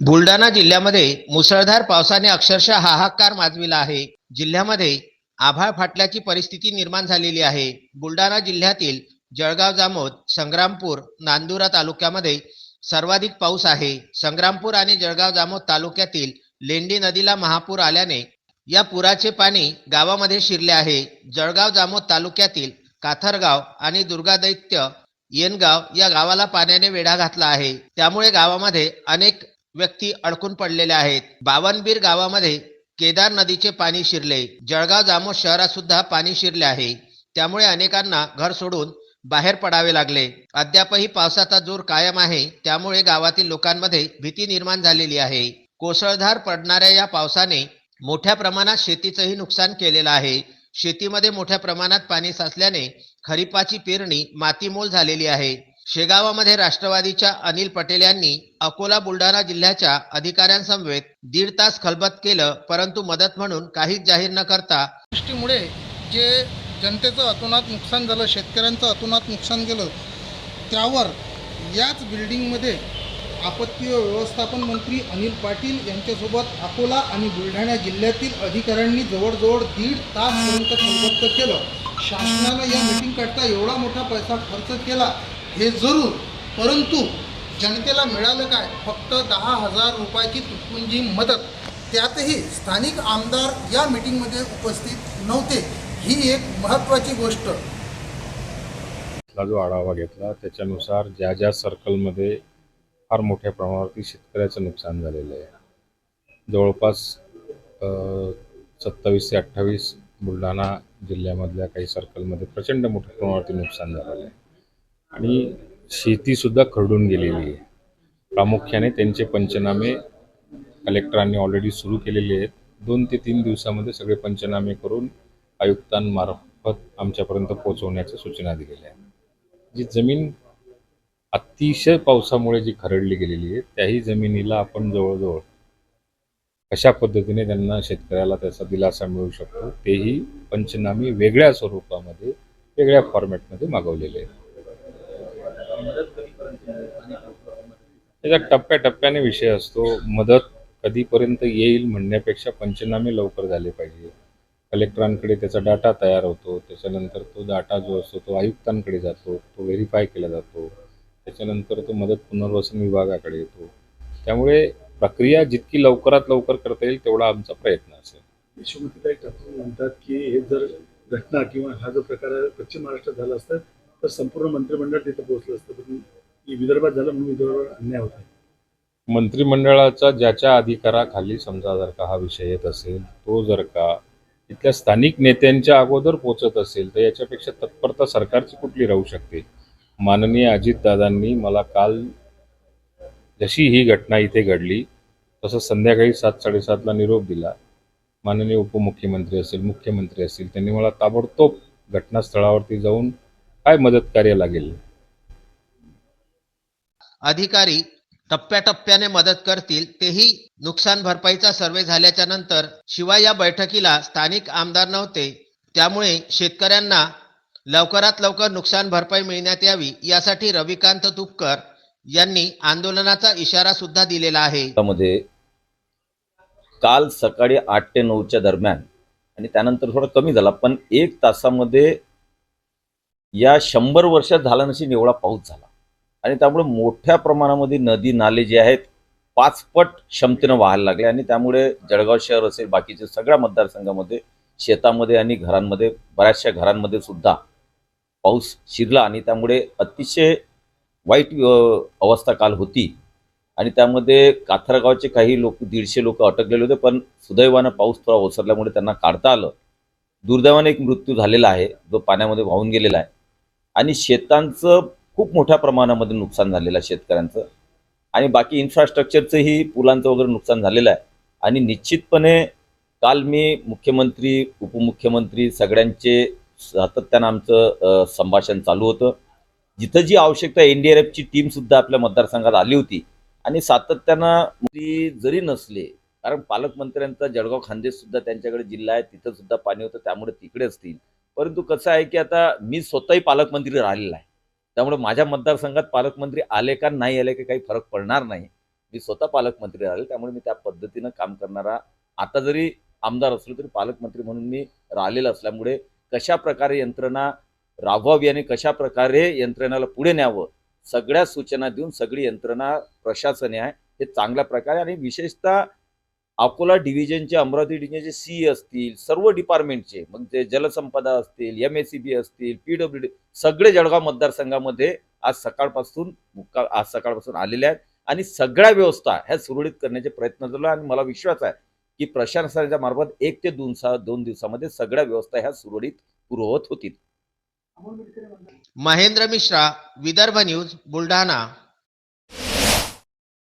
बुलढाणा जिल्ह्यामध्ये मुसळधार पावसाने अक्षरशः हाहाकार माजविला आहे. जिल्ह्यामध्ये आभाळ फाटल्याची परिस्थिती निर्माण झालेली आहे. बुलढाणा जिल्ह्यातील जळगाव जामोद संग्रामपूर नांदुरा तालुक्यामध्ये सर्वाधिक पाऊस आहे. संग्रामपूर आणि जळगाव जामोद तालुक्यातील लेंडी नदीला महापूर आल्याने या पुराचे पाणी गावामध्ये शिरले आहे. जळगाव जामोद तालुक्यातील काथरगाव आणि दुर्गादैत्य येनगाव या गावाला पाण्याने वेढा घातला आहे. त्यामुळे गावामध्ये अनेक व्यक्ती अडकून पडलेल्या आहेत. बावनबीर गावामध्ये केदार नदीचे पाणी शिरले. जळगाव जामोद शहरात सुद्धा पाणी शिरले आहे. त्यामुळे अनेकांना घर सोडून बाहेर पडावे लागले. अद्यापही पावसाचा जोर कायम आहे. त्यामुळे गावातील लोकांमध्ये भीती निर्माण झालेली आहे. कोसळधार पडणाऱ्या या पावसाने मोठ्या प्रमाणात शेतीचंही नुकसान केलेलं आहे. शेतीमध्ये मोठ्या प्रमाणात पाणी साचल्याने खरीपाची पेरणी मातीमोल झालेली आहे. शेगावामध्ये राष्ट्रवादीच्या अनिल पटेल यांनी अकोला बुलढाणा जिल्ह्याच्या अधिकाऱ्यांसमवेत दीड तास खलबत केलं परंतु मदत म्हणून काहीच जाहीर न करता दृष्टीमुळे जे जनतेचं अतोनात नुकसान झालं शेतकऱ्यांचं अतोनात नुकसान गेलं त्यावर याच बिल्डिंगमध्ये आपत्ती व्यवस्थापन मंत्री अनिल पाटील यांच्यासोबत अकोला आणि बुलढाणा जिल्ह्यातील अधिकाऱ्यांनी जवळजवळ दीड तासपर्यंत खलबत्त केलं. शासनानं या मीटिंगकरता एवढा मोठा पैसा खर्च केला हे जरूर. परंतु जनतेला मिळालं काय? फक्त दहा हजार रुपयाची तुटपुंजी मदत. त्यातही स्थानिक आमदार या मीटिंगमध्ये उपस्थित नव्हते. ही एक महत्त्वाची गोष्ट. जो आढावा घेतला त्याच्यानुसार ज्या ज्या सर्कलमध्ये फार मोठ्या प्रमाणावरती शेतकऱ्याचं नुकसान झालेलं आहे. जवळपास सत्तावीस ते अठ्ठावीस बुलढाणा जिल्ह्यामधल्या काही सर्कलमध्ये प्रचंड मोठ्या प्रमाणावरती नुकसान झालेलं आहे. आणि शेतीसुद्धा खरडून गेलेली आहे. प्रामुख्याने त्यांचे पंचनामे कलेक्टरांनी ऑलरेडी सुरू केलेले आहेत. दोन ते तीन दिवसामध्ये सगळे पंचनामे करून आयुक्तांमार्फत आमच्यापर्यंत पोहोचवण्याच्या सूचना दिलेल्या आहेत. जी जमीन अतिशय पावसामुळे जी खरडली गेलेली आहे त्याही जमिनीला आपण जवळजवळ कशा पद्धतीने त्यांना शेतकऱ्याला त्याचा दिलासा मिळू शकतो तेही पंचनामे वेगळ्या स्वरूपामध्ये वेगळ्या फॉर्मॅटमध्ये मागवलेले आहेत. त्याचा टप्प्याटप्प्याने विषय असतो. मदत कधीपर्यंत येईल म्हणण्यापेक्षा पंचनामे लवकर झाले पाहिजे. कलेक्टरांकडे त्याचा डाटा तयार होतो. त्याच्यानंतर तो डाटा जो असतो तो आयुक्तांकडे जातो. तो व्हेरीफाय केला जातो. त्याच्यानंतर तो मदत पुनर्वसन विभागाकडे येतो. त्यामुळे प्रक्रिया जितकी लवकरात लवकर करता येईल तेवढा आमचा प्रयत्न असेल. यशोमतीताई ठाकूर म्हणतात की हे जर घटना किंवा हा जो प्रकार पश्चिम महाराष्ट्रात झाला असता तर संपूर्ण मंत्रिमंडळ तिथे पोहोचलं असतं. की विदर्भात झालं म्हणून विदर्भावर अन्याय होत आहे. मंत्रिमंडळाचा ज्याच्या अधिकाराखाली समजा जर का हा विषय येत असेल तो जर का इथल्या स्थानिक नेत्यांच्या अगोदर पोचत असेल तर याच्यापेक्षा तत्परता सरकारची कुठली राहू शकते? माननीय अजितदादांनी मला काल जशी ही घटना इथे घडली तसं संध्याकाळी सात साडेसातला निरोप दिला. माननीय उपमुख्यमंत्री असेल मुख्यमंत्री असतील त्यांनी मला ताबडतोब घटनास्थळावरती जाऊन काय मदत कार्य लागेल? अधिकारी टप्प्याटप्प्याने मदत करतील तेही नुकसान भरपाईचा सर्वे झाल्याच्यानंतर शिवाय या बैठकीला स्थानिक आमदार नव्हते. त्यामुळे शेतकऱ्यांना लवकरात लवकर नुकसान भरपाई मिळण्यात यावी यासाठी रविकांत तुपकर यांनी आंदोलनाचा इशारा सुद्धा दिलेला आहे. मध्ये काल सकाळी आठ ते नऊच्या दरम्यान आणि त्यानंतर थोडा कमी झाला पण एक तासामध्ये या शंभर वर्षात झाला नशी एवढा पाऊस झाला. आणि त्यामुळे मोठ्या प्रमाणामध्ये नदी नाले जे आहेत पाचपट क्षमतेनं व्हायला लागले. आणि त्यामुळे जळगाव शहर असेल बाकीचे सगळ्या मतदारसंघामध्ये शेतामध्ये आणि घरांमध्ये बऱ्याचशा घरांमध्ये सुद्धा पाऊस शिरला. आणि त्यामुळे अतिशय वाईट अवस्था काल होती. आणि त्यामध्ये काथरगावचे काही लोक दीडशे लोक अटकलेले होते पण सुदैवानं पाऊस थोडा ओसरल्यामुळे त्यांना काढता आलं. दुर्दैवाने एक मृत्यू झालेला आहे जो पाण्यामध्ये वाहून गेलेला आहे. आणि शेतांचं खूप मोठ्या प्रमाणामध्ये नुकसान झालेलं आहे शेतकऱ्यांचं. आणि बाकी इन्फ्रास्ट्रक्चरचंही पुलांचं वगैरे नुकसान झालेलं आहे. आणि निश्चितपणे काल मी मुख्यमंत्री उपमुख्यमंत्री सगळ्यांचे सातत्यानं आमचं संभाषण चालू होतं. जिथं जी आवश्यकता एन डी आर एफची टीमसुद्धा आपल्या मतदारसंघात आली होती. आणि सातत्यानं ती जरी नसले कारण पालकमंत्र्यांचा जळगाव खानदेशसुद्धा त्यांच्याकडे जिल्हा आहे तिथं सुद्धा पाणी होतं त्यामुळे तिकडे असतील. परंतु कसं आहे की आता मी स्वतःही पालकमंत्री राहिलेला आहे. त्यामुळे माझ्या मतदारसंघात पालकमंत्री आले का नाही आले का काही फरक पडणार नाही. मी स्वतः पालकमंत्री राहिले त्यामुळे मी त्या पद्धतीनं काम करणारा आता जरी आमदार असलो तरी पालकमंत्री म्हणून मी राहिलेला असल्यामुळे कशा प्रकारे यंत्रणा राबवावी आणि कशा प्रकारे यंत्रणेला पुढे न्यावं सगळ्या सूचना देऊन सगळी यंत्रणा प्रशासन आहे हे चांगल्या प्रकारे आणि विशेषतः अकोला डिव्हिजनचे अमरावती डिव्हिजनचे सी असतील सर्व डिपार्टमेंटचे मग ते जलसंपदा असतील एम एस सी बी असतील पी डब्ल्यू डी सगळे जळगाव मतदारसंघामध्ये आज सकाळपासून मुक्का आज सकाळपासून आलेले आहेत. आणि सगळ्या व्यवस्था ह्या सुरळीत करण्याचे प्रयत्न झाला आणि मला विश्वास आहे की प्रशासनाच्या मार्फत एक ते दोन सा दोन दिवसामध्ये सगळ्या व्यवस्था ह्या सुरळीत पूर्ववत होतील. महेंद्र मिश्रा विदर्भ न्यूज बुलढाणा.